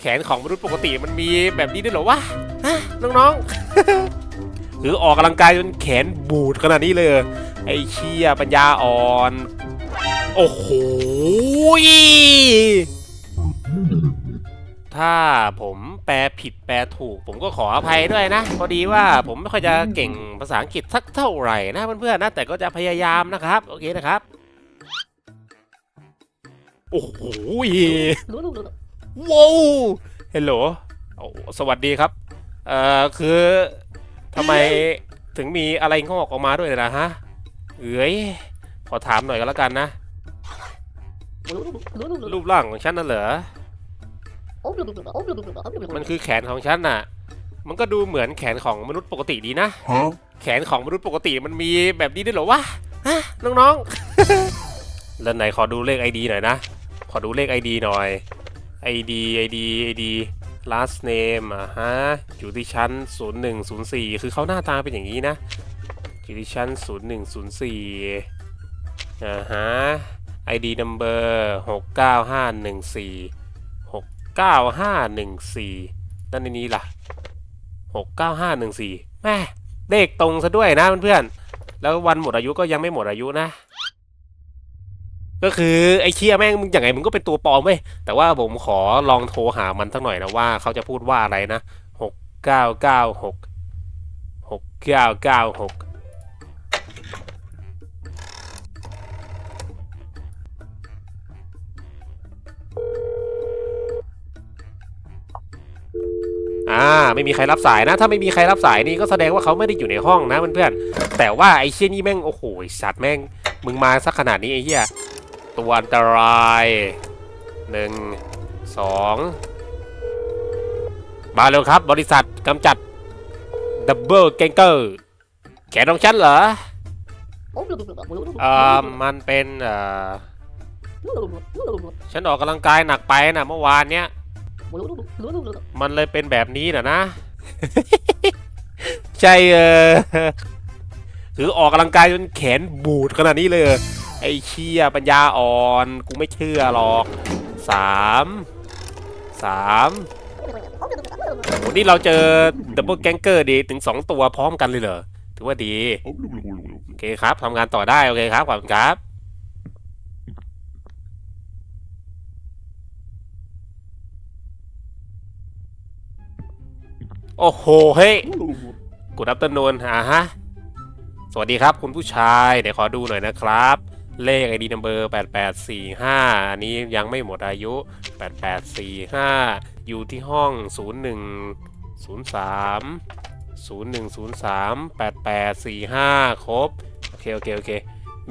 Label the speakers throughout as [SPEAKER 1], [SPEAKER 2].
[SPEAKER 1] แขนของมนุษย์ปกติมันมีแบบนี้ด้วยเหรอวะฮะน้องๆ หรือออกกำลังกายจนแขนบูดขนาดนี้เลยเหรอไอ้เชี่ยปัญญาอ่อน โอ้โหยถ้าผมแปลผิดแปลถูก ผมก็ขออภัยด้วยนะ พอดีว่าผมไม่ค่อยจะเก่งภาษาอังกฤษสักเท่าไหร่นะเพื่อนๆนะแต่ก็จะพยายามนะครับ โอเคนะครับ โอ้โหย ว้าวเฮลโหลโอ้สวัสดีครับ เอ่อ คือทำไมถึงมีอะไรงอกออกมาด้วยนะฮะ เอ้ย ขอถามหน่อยก็แล้วกันนะ รูปร่างของฉันน่ะเหรอ มันคือแขนของฉันน่ะ มันก็ดูเหมือนแขนของมนุษย์ปกติดีนะ
[SPEAKER 2] Huh?
[SPEAKER 1] แขนของมนุษย์ปกติมันมีแบบนี้ด้วยเหรอวะ ฮะ น้องๆแล้วไหนขอดูเลขไอดีหน่อยนะ ขอดูเลขไอดีหน่อย ID ID ID last name อะฮะอยู่ที่ชั้น 0104 คือเขาหน้าตาเป็นอย่างนี้นะ อยู่ที่ชั้น 0104อ่าฮะ ID number 69514 69514ด้านในนี้ล่ะ 69514 แม่เลขตรงซะด้วยนะเพื่อนๆแล้ววันหมดอายุก็ยังไม่หมดอายุนะ ก็คือไอ้เคียแม่งมึงยังไงมึงก็เป็นตัวปลอมเว้ยแต่ว่าผมขอลองโทรหามันสักหน่อยนะว่าเขาจะพูดว่าอะไรนะหกเก้าเก้าหกหกเก้าเก้าหกอ่าไม่มีใครรับสายนะ ถ้าไม่มีใครรับสายนี่ก็แสดงว่าเขาไม่ได้อยู่ในห้องนะเพื่อนๆแต่ว่าไอ้เชี่ยนี่แม่งโอ้โหสัตว์แม่งมึงมาสักขนาดนี้ไอ้เหี้ย ตัวอันตรายหนึ่งสองมาเร็วครับ บริษัทกำจัดดับเบิลเกงเกอร์แขนของฉันเหรอเอ่อมันเป็นเอ่อฉันออกกำลังกายหนักไปนะเมื่อวานเนี้ยมันเลยเป็นแบบนี้นะนะ ใช่เออคือออกกำลังกายจนแขนบูดขนาดนี้เลยเหรอ ไอ้เชี่ยปัญญาอ่อน กูไม่เชื่อหรอกสามสามวันนี้เราเจอดับเบิลแกงเกอร์ดีถึงสองตัวพร้อมกันเลยเหรอ ถือว่าดี โอเคครับทำงานต่อได้ โอเคครับ ขอบคุณครับโอ้โห เฮ้ยกูดับเบิลนูนอ่าฮะ สวัสดีครับคุณผู้ชาย เดี๋ยวขอดูหน่อยนะครับ เลข ID number 8845 อันนี้ยังไม่หมดอายุ 8845 อยู่ที่ห้อง 0103 0103 8845 ครบ โอเค โอเค โอเค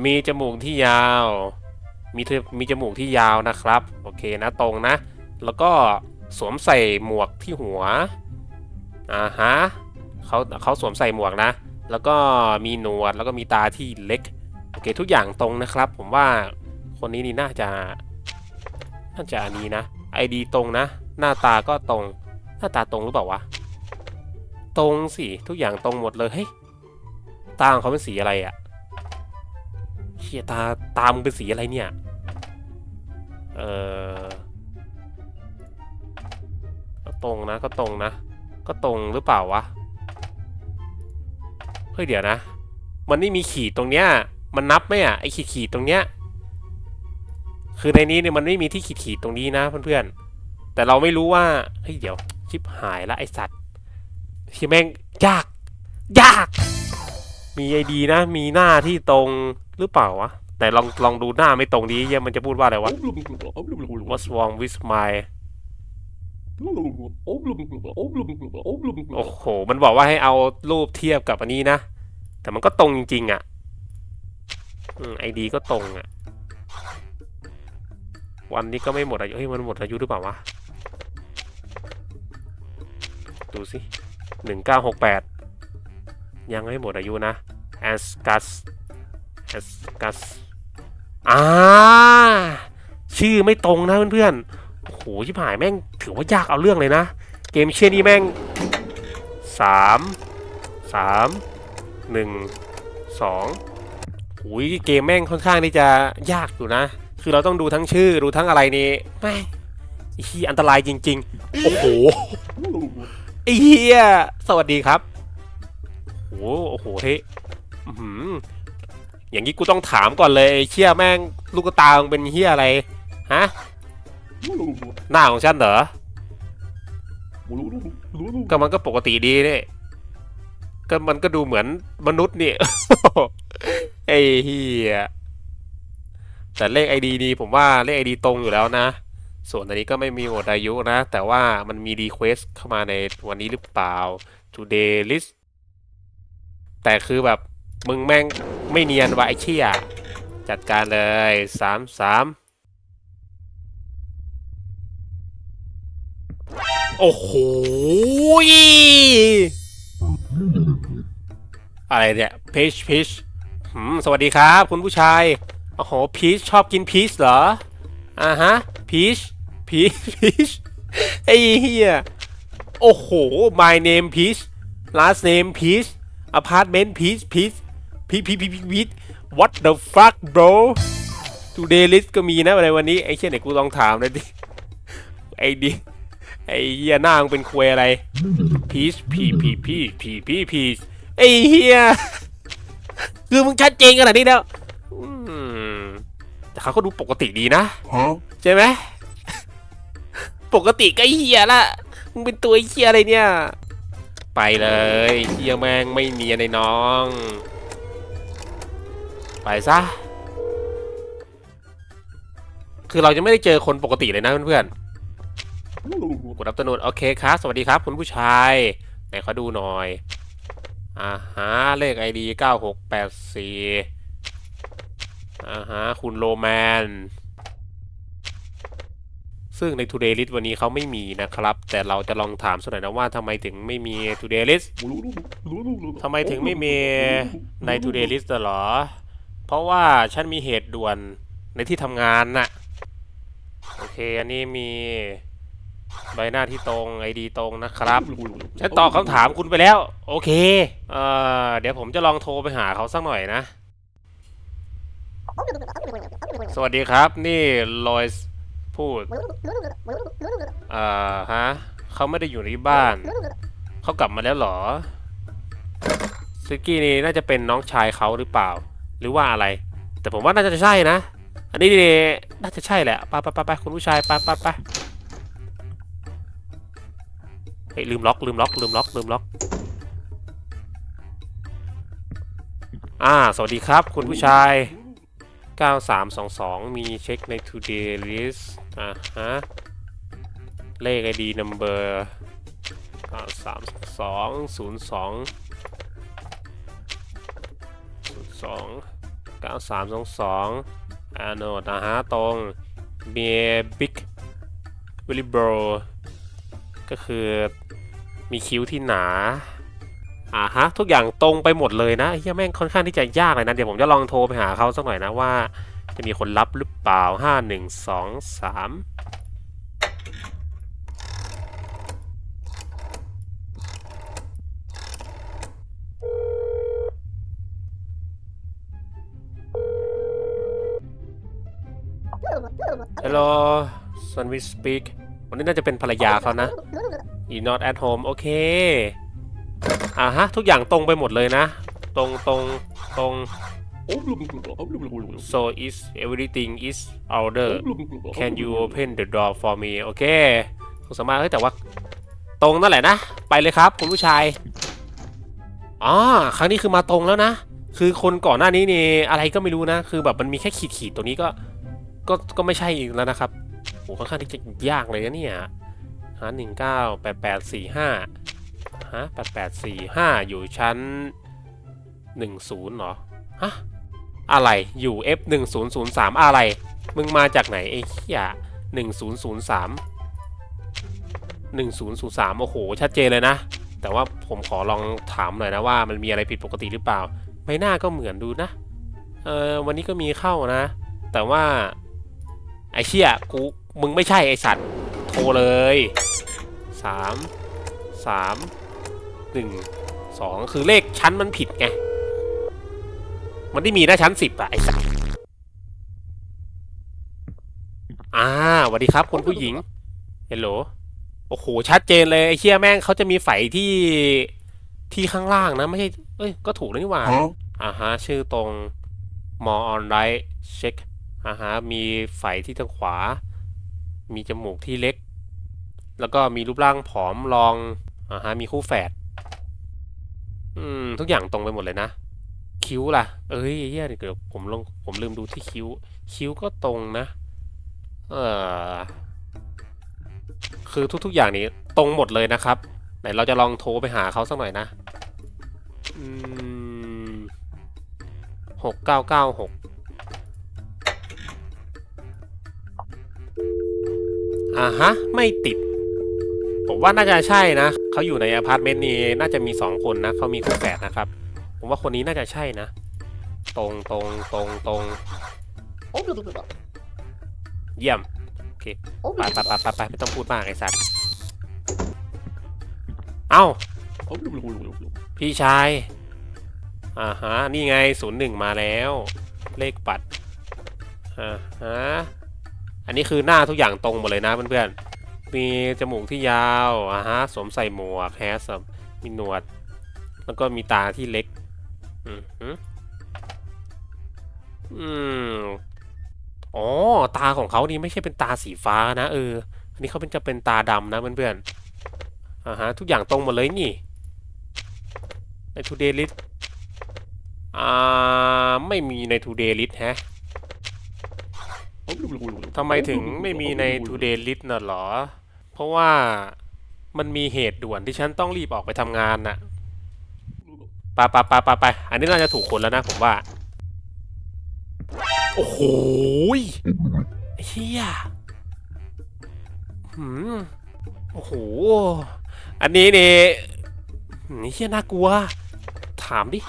[SPEAKER 1] มีจมูกที่ยาว มีเธอมีจมูกที่ยาวนะครับ โอเคนะตรงนะ แล้วก็สวมใส่หมวกที่หัว อ่าฮะเขาเขาสวมใส่หมวกนะ แล้วก็มีหนวด แล้วก็มีตาที่เล็ก โอเคทุกอย่างตรงนะครับ ผมว่าคนนี้นี่น่าจะ น่าจะอันนี้นะไอดีตรงนะ หน้าตาก็ตรง หน้าตาตรงหรือเปล่าวะ ตรงสิ ทุกอย่างตรงหมดเลยเฮ้ยตาของเขาเป็นสีอะไรอะเชียตาตามเป็นสีอะไรเนี่ย เออก็ตรงนะก็ตรงนะ ก็ตรงหรือเปล่าวะ เฮ้ยเดี๋ยวนะ มันไม่มีขีดตรงเนี้ย มันนับไหมอะไอขีดขีดๆตรงเนี้ย คือในนี้เนี่ยมันไม่มีที่ขีดขีดๆตรงนี้นะเพื่อนๆ แต่เราไม่รู้ว่า เฮ้ยเดี๋ยวชิบหายละไอสัตว์ที่แม่งยาก ยาก มีไอดีนะ มีหน้าที่ตรงหรือเปล่าวะ แต่ลองลองดูหน้าไม่ตรงดีเหี้ยมันจะพูดว่าอะไรวะ What's wrong with my โอ้โห มันบอกว่าให้เอารูปเทียบกับอันนี้นะ แต่มันก็ตรงจริงๆอะ ไอดีก็ตรงอะ วันนี้ก็ไม่หมดอายุเฮ้ยมันหมดอายุหรือเปล่าวะ ดูสิหนึ่งเก้าหกแปดยังไม่หมดอายุนะ as gus as gus อ่าชื่อไม่ตรงนะเพื่อนๆ โอ้โหชิบหายแม่งถือว่ายากเอาเรื่องเลยนะ เกมเชี่ยนี้แม่งสามสามหนึ่งสอง หุยเกมแม่งค่อนข้างที่จะยากอยู่นะ คือเราต้องดูทั้งชื่อดูทั้งอะไรนี่แม่งที่อันตรายจริง ๆ โอ้โหไอ้เฮียสวัสดีครับโอ้โหโอ้โหเฮ้ยอย่างนี้กูต้องถามก่อนเลยเชี่ยแม่งลูกตาเป็นเฮียอะไรฮะหน้าของฉันเหรอก็มันก็ปกติดีเนี่ยก็มันก็ดูเหมือนมนุษย์นี่ ไอ้เฮียแต่เลขไอดีนี่ผมว่าเลขไอดีตรงอยู่แล้วนะ ส่วนอันนี้ก็ไม่มีหมดอายุนะ แต่ว่ามันมีรีเควสเข้ามาในวันนี้หรือเปล่า today list แต่คือแบบมึงแม่งไม่เนียนวะไอ้เชี่ยจัดการเลยสามสามโอ้โหอะไรเนี่ยพีชพีช หืมสวัสดีครับ คุณผู้ชาย โอ้โหพีชชอบกินพีชเหรอ อ่าฮะพีชพีชพีชไอ้เหี้ย โอ้โห my name peach last name peach apartment peach peach พีพีพีพีพี what the fuck bro today list ก็มีนะในวันนี้ ไอ้เชี่ยไหนกูลองถามเลยดิ ไอ้ดิไอ้เหี้ยหน้ามึงเป็นควยอะไร peach พีพีพีพีพีพีไอ้เหี้ย คือมึงชัดเจนขนาดนี้แล้วอืมแต่เขาก็ดูปกติดีนะ
[SPEAKER 2] Huh?
[SPEAKER 1] ใช่ไหมปกติก็เฮียละมึงเป็นตัวเฮียอะไรเนี่ย ไปเลยเฮียแม่งไม่เนียนในน้อง ไปซะคือเราจะไม่ได้เจอคนปกติเลยนะเพื่อนๆกดรับตนุนโอเคครับ สวัสดีครับ คุณผู้ชาย ไหนขอดูหน่อย อ่าฮะเลขไอดีเก้าหกแปดสี่อ่าฮะคุณโรแมน ซึ่งใน Today List วันนี้เขาไม่มีนะครับ แต่เราจะลองถามสักหน่อยนะว่าทำไมถึงไม่มี Today List ทำไมถึงไม่มีใน Today List เหรอ เพราะว่าฉันมีเหตุด่วนในที่ทำงานน่ะ โอเค อันนี้มี ใบหน้าที่ตรง ID ตรงนะครับฉันตอบคำถามคุณไปแล้ว โอเคเอ่อเดี๋ยวผมจะลองโทรไปหาเขาสักหน่อยนะ สวัสดีครับ นี่ลอยส์พูดเอ่อฮะเขาไม่ได้อยู่ที่บ้าน เขากลับมาแล้วเหรอซึกี้นี่น่าจะเป็นน้องชายเขาหรือเปล่า หรือว่าอะไร แต่ผมว่าน่าจะใช่นะ อันนี้น่าจะใช่แหละไปไปไปไปคุณผู้ชายไปไปไป เฮ้ยลืมล็อกลืมล็อกลืมล็อกลืมล็อก อ่า สวัสดีครับ คุณผู้ชาย 9322 มีเช็คใน today list อ่าฮะ เลข ID number 9322 02 9322อ่าโนดนะฮะ ตรงเมียบิ๊กวิลลิโบร ก็คือมีคิ้วที่หนาอ่าฮะทุกอย่างตรงไปหมดเลยนะเฮียแม่งค่อนข้างที่จะยากเลยนะ เดี๋ยวผมจะลองโทรไปหาเขาสักหน่อยนะว่า จะมีคนรับหรือเปล่าห้าหนึ่งสองสามฮัลโหลซันวิสปีก วันนี้น่าจะเป็นภรรยาเขานะ อี not at home โอเค อ่าฮะ ทุกอย่างตรงไปหมดเลยนะ ตรงตรงตรง so is everything is order can you open the door for me โอเคคุณสามารถเฮ้ยแต่ว่า ตรงนั่นแหละนะ ไปเลยครับ คุณผู้ชายอ๋อครั้งนี้คือมาตรงแล้วนะ คือคนก่อนหน้านี้นี่อะไรก็ไม่รู้นะ คือแบบมันมีแค่ขีดขีดๆตัวนี้ก็ ก็ก็ไม่ใช่อีกแล้วนะครับ ค่อนข้างที่จะยากเลยนะเนี่ยหาหนึ่งเก้าแปดแปดสี่ห้าฮะแปดแปดสี่ห้าอยู่ชั้นหนึ่งศูนย์เหรอ ฮะ อะไรอยู่ F หนึ่งศูนย์ศูนย์สามอะไร มึงมาจากไหนไอ้เหี้ยหนึ่งศูนย์ศูนย์สามหนึ่งศูนย์ศูนย์สามโอ้โห ชัดเจนเลยนะ แต่ว่าผมขอลองถามหน่อยนะว่ามันมีอะไรผิดปกติหรือเปล่าใบหน้าก็เหมือนดูนะ เออวันนี้ก็มีเข้านะ แต่ว่าไอ้เชี่ยกู มึงไม่ใช่ไอสัตว์ โทรเลยสามสามหนึ่งสองคือเลขชั้นมันผิดไง มันได้มีหน้าชั้นสิบอะไอสัตว์อ่าสวัสดีครับคุณผู้หญิงเฮลโหลโอ้โห ชัดเจนเลยไอ้เชี่ยแม่งเขาจะมีไฝที่ที่ข้างล่างนะ ไม่ใช่ เอ้ย ก็ถูกแล้วนี่หว่าอ่าฮะ ชื่อตรง more on right check อ่าฮะ มีไฝที่ทางขวา มีจมูกที่เล็ก แล้วก็มีรูปร่างผอมรองอ่าฮะมีคู่แฝดอืมทุกอย่างตรงไปหมดเลยนะ คิ้วล่ะ เอ้ยเฮียเดี๋ยวผมลงผมลืมดูที่คิ้ว คิ้วก็ตรงนะ เออคือทุกๆอย่างนี้ตรงหมดเลยนะครับ ไหนเราจะลองโทรไปหาเขาสักหน่อยนะอืมหกเก้าเก้าหก อ่าฮะ ไม่ติด ผมว่าน่าจะใช่นะ เขาอยู่ในอพาร์ตเมนต์นี้น่าจะมีสองคนนะ เขามีคู่แฝดนะครับ ผมว่าคนนี้น่าจะใช่นะ ตรงตรงตรงตรงเยี่ยมไปไปไปไปไปไม่ต้องพูดมากไอ้สัตว์ เอ้า พี่ชาย อ่าฮะ นี่ไงศูนย์หนึ่งมาแล้ว เลขปัดอ่าฮะ อันนี้คือหน้าทุกอย่างตรงหมดเลยนะเพื่อนๆ มีจมูกที่ยาวอ่าฮะสวมใส่หมวกแฮสมีหนวด แล้วก็มีตาที่เล็ก อืมอืมอ๋อ ตาของเขานี่ไม่ใช่เป็นตาสีฟ้านะเออ อันนี้เขาเป็นจะเป็นตาดำนะเพื่อนๆอ่าฮะทุกอย่างตรงหมดเลยนี่ใน today list อ่า ไม่มีใน today list แฮะ ทำไมถึงไม่มีใน today list น่ะเหรอ เพราะว่ามันมีเหตุด่วนที่ฉันต้องรีบออกไปทำงานน่ะไปไปไปไปไปอันนี้น่าจะถูกคนแล้วนะผมว่า โอ้โหยเฮียหืมโอ้โห อันนี้นี่นี่เฮียน่ากลัว ถามดิ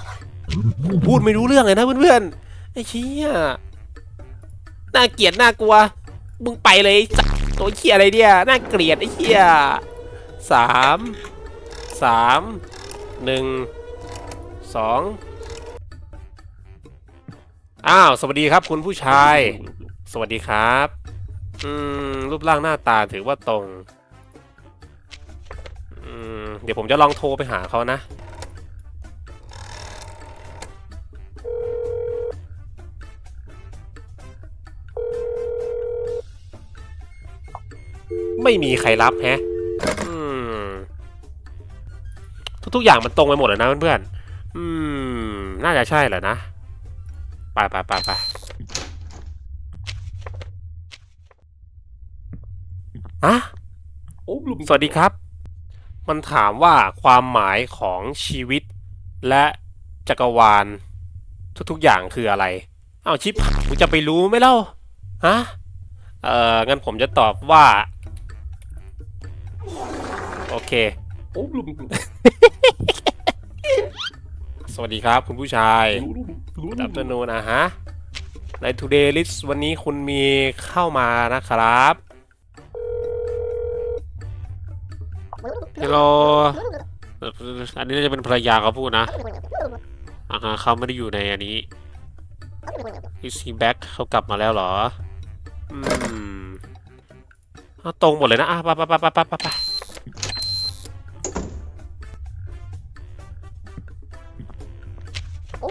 [SPEAKER 1] พูดไม่รู้เรื่องเลยนะเพื่อนๆ ไอ้เชี่ย น่าเกลียดน่ากลัว มึงไปเลยไอ้สัสตัวเชียอะไรเนี่ยน่าเกลียดไอ้เชียสามสามหนึ่งสองอ้าว สวัสดีครับคุณผู้ชาย สวัสดีครับ อืม รูปร่างหน้าตาถือว่าตรง อืม เดี๋ยวผมจะลองโทรไปหาเขานะ ไม่มีใครรับแฮะทุกๆอย่างมันตรงไปหมดเลยนะเพื่อนๆอืม น่าจะใช่แหละนะ ไปไปไปไปอะสวัสดีครับ มันถามว่าความหมายของชีวิตและจักรวาล ทุกๆอย่างคืออะไร เอาชิปกูจะไปรู้ไหมเล่า ฮะ เอ่องั้นผมจะตอบว่า โอเคสวัสดีครับคุณผู้ชายดับเบิลนูนะฮะ ใน Today List วันนี้คุณมีเข้ามานะครับ ฮัลโหล อันนี้น่าจะเป็นภรรยาเขาพูดนะอ่าฮะเขาไม่ได้อยู่ในอันนี้ Is he back เขากลับมาแล้วเหรอ อืม เอาตรงหมดเลยนะอะไปไปไปไปไปไป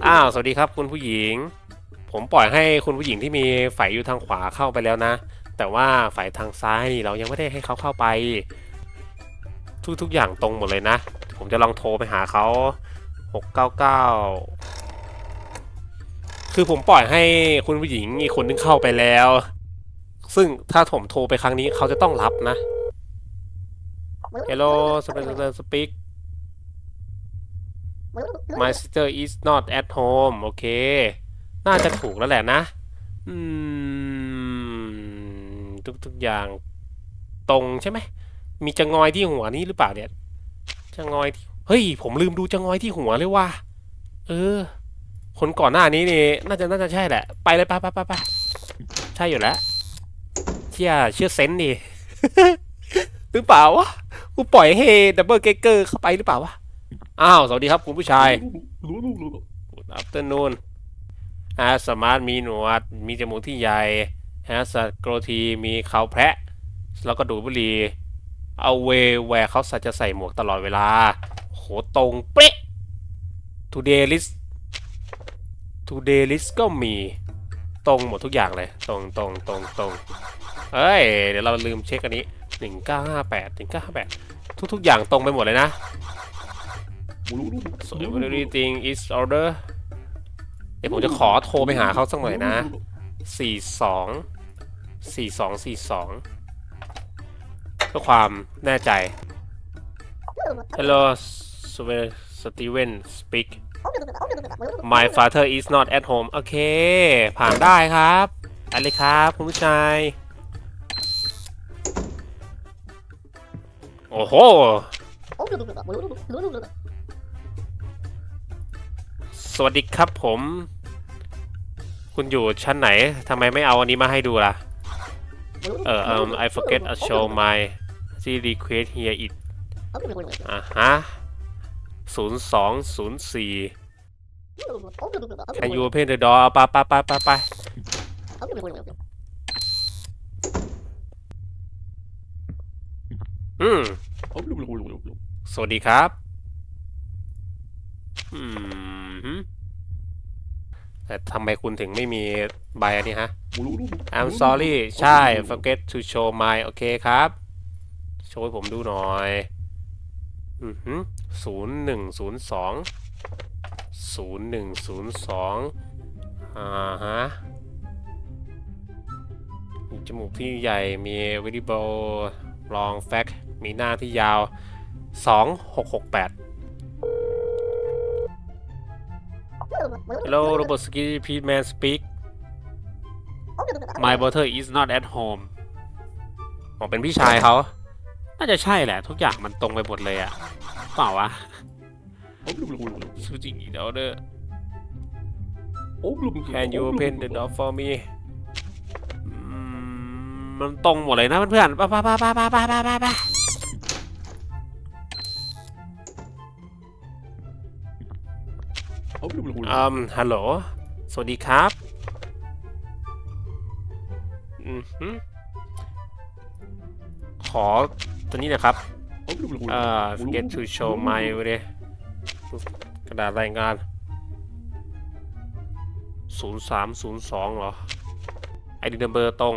[SPEAKER 1] อ้าวสวัสดีครับคุณผู้หญิง ผมปล่อยให้คุณผู้หญิงที่มีฝ่ายอยู่ทางขวาเข้าไปแล้วนะ แต่ว่าฝ่ายทางซ้ายนี่เรายังไม่ได้ให้เขาเข้าไป ทุกทุกอย่างตรงหมดเลยนะ ผมจะลองโทรไปหาเขาหกเก้าเก้าคือผมปล่อยให้คุณผู้หญิงอีกคนนึงเข้าไปแล้ว ซึ่งถ้าผมโทรไปครั้งนี้เขาจะต้องรับนะ Hello speak speak My sister is not at home โอเค น่าจะถูกแล้วแหละนะ อืม ทุกๆอย่างตรงใช่ไหม มีจะงอยที่หัวนี้หรือเปล่าเนี่ย จะงอยที่ เฮ้ย ผมลืมดูจะงอยที่หัวเลยว่ะ เออ คนก่อนหน้านี้นี่ น่าจะน่าจะใช่แหละ ไปเลยไปไปไปไป ใช่อยู่แล้ว ชื่อเชื่อเซนส์ดิหรือเปล่าวะกูปล่อยให้ดับเบิลเกเกอร์เข้าไปหรือเปล่าวะอ้าวสวัสดีครับคุณผู้ชายอัปเตอร์นูนฮาสมาร์ทมีหนวด มีจมูกที่ใหญ่ฮาสโกรทีมีเขาแพะ แล้วก็ดูดบุหรี่เอาเวแวร์เขาจะใส่หมวกตลอดเวลา โหตรงเป๊ะ today list today list ก็มีตรงหมดทุกอย่างเลย ตรงตรงตรงตรง เอ้ย เดี๋ยวเราลืมเช็คอันนี้1958 1958ทุกๆ อย่างตรงไปหมดเลยนะ so everything is order เดี๋ยวผมจะขอโทรไปหาเขาสักหน่อยนะสี่สองสี่สองสี่สองเพื่อความแน่ใจ Hello Steven speak My father is not at home โอเค ผ่านได้ครับอะไรครับ คุณผู้ชาย โอ้โห สวัสดีครับผม คุณอยู่ชั้นไหนทำไมไม่เอาอันนี้มาให้ดูล่ะ เออ um I forget to show my request here it อะฮะศูนย์สองศูนย์สี่ Can you open the door ไปไปไปไปไปอืม สวัสดีครับอืมแต่ทำไมคุณถึงไม่มีใบอันนี้ฮะ I'm sorry ใช่ forget to show my โอเคครับ โชว์ให้ผมดูหน่อยอือหือศูนย์หนึ่งศูนย์สองศูนย์หนึ่งศูนย์สองอ่าฮะมีจมูกที่ใหญ่มี visible long fact มีหน้าที่ยาว 2668 Hello robot ski please man speak My brother is not at home ผมเป็นพี่ชายเขา น่าจะใช่แหละ ทุกอย่างมันตรงไปหมดเลยอะเปล่าวะสุจิเดี๋ยวเด้อ Can you open the door for me อืมมันตรงหมดเลยนะเพื่อนๆไปไปไปไปไปไปไปไอืมฮัลโหล สวัสดีครับอือหือขอตัวนี้นะครับ เอ่อ get to show my เลยกระดาษรายงาน 0302 เหรอ ไอดีนัมเบอร์ตรง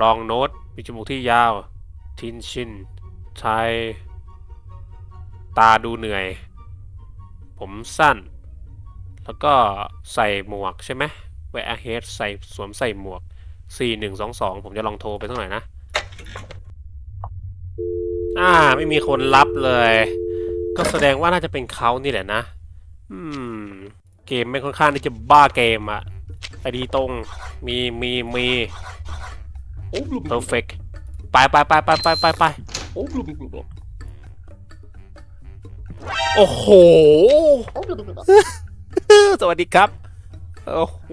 [SPEAKER 1] ลองโน้ต มีจมูกที่ยาว ทินชินชายตาดูเหนื่อย ผมสั้น แล้วก็ใส่หมวกใช่ไหม wear a head ใส่สวมใส่หมวก 4122 ผมจะลองโทรไปสักหน่อยนะ อ่า ไม่มีคนรับเลย ก็แสดงว่าน่าจะเป็นเขานี่แหละนะ อืม เกมไม่ค่อนข้างที่จะบ้าเกมอะไอดีตรง มี มี มี perfect ไปไปไปไปไปไปไปโอ้โห สวัสดีครับโอ้โห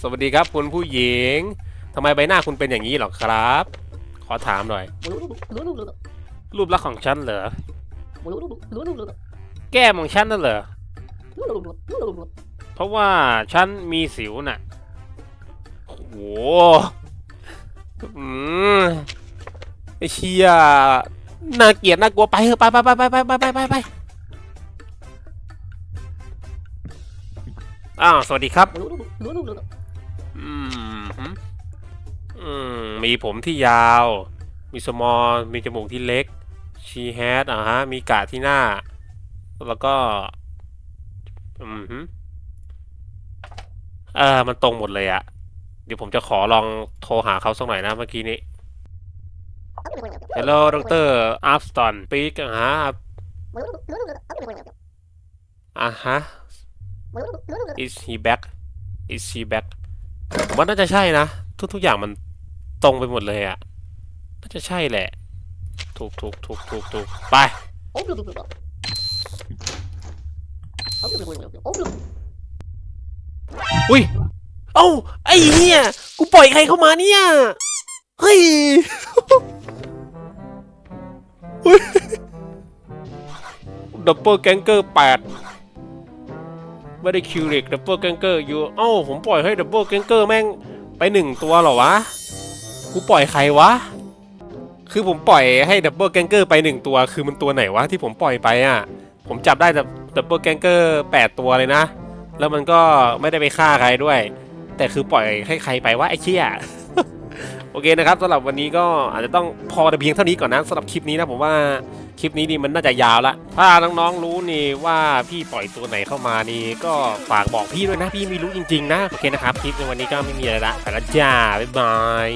[SPEAKER 1] สวัสดีครับคุณผู้หญิงทำไมใบหน้าคุณเป็นอย่างนี้หรอครับ ขอถามหน่อย รูปลักษณ์ของฉันเหรอแก้มของฉันน่ะเหรอเพราะว่าฉันมีสิวน่ะโอ้โหอืมไอเชียน่าเกลียดน่ากลัวไปเถอะไปไปไปไปไปไปไป อ้าว สวัสดีครับ อืมหืมอืม มีผมที่ยาว มีสมอลมีจมูกที่เล็ก ชีแฮดอะฮะ มีกาที่หน้า แล้วก็ อืมหืมเออมันตรงหมดเลยอะ เดี๋ยวผมจะขอลองโทรหาเขาสักหน่อยนะเมื่อกี้นี้ Hello ดรอัฟสตันปีกอะฮะ อะฮะ is he back is he back ผมว่าน่าจะใช่นะ ทุกๆอย่างมันตรงไปหมดเลยอะน่าจะใช่แหละ ถูกถูกถูกถูกถูกไป อุ้ย เอ้า ไอ้เหี้ย กูปล่อยใครเข้ามาเนี่ย เฮ้ยดับเบิลแกงเกอร์แปด ไม่ได้คิวเล็กดับเบิลแกงเกอร์อยู่เอ้าผมปล่อยให้ดับเบิลแกงเกอร์แม่งไปหนึ่งตัวเหรอวะ กูปล่อยใครวะ คือผมปล่อยให้ดับเบิลแกงเกอร์ไปหนึ่งตัว คือมันตัวไหนวะที่ผมปล่อยไปอะ ผมจับได้ดับเบิลแกงเกอร์แปดตัวเลยนะ แล้วมันก็ไม่ได้ไปฆ่าใครด้วย แต่คือปล่อยให้ใครไปวะไอ้เชี่ยโอเคนะครับสำหรับวันนี้ก็อาจจะต้องพอแต่เพียงเท่านี้ก่อนนะสำหรับคลิปนี้นะผมว่า คลิปนี้นี่มันน่าจะยาวละถ้าน้องๆรู้นี่ว่าพี่ปล่อยตัวไหนเข้ามานี่ก็ฝากบอกพี่ด้วยนะพี่ไม่รู้จริงๆนะโอเคนะครับคลิปในวันนี้ก็ไม่มีอะไรละไปและจ้าบ๊ายบาย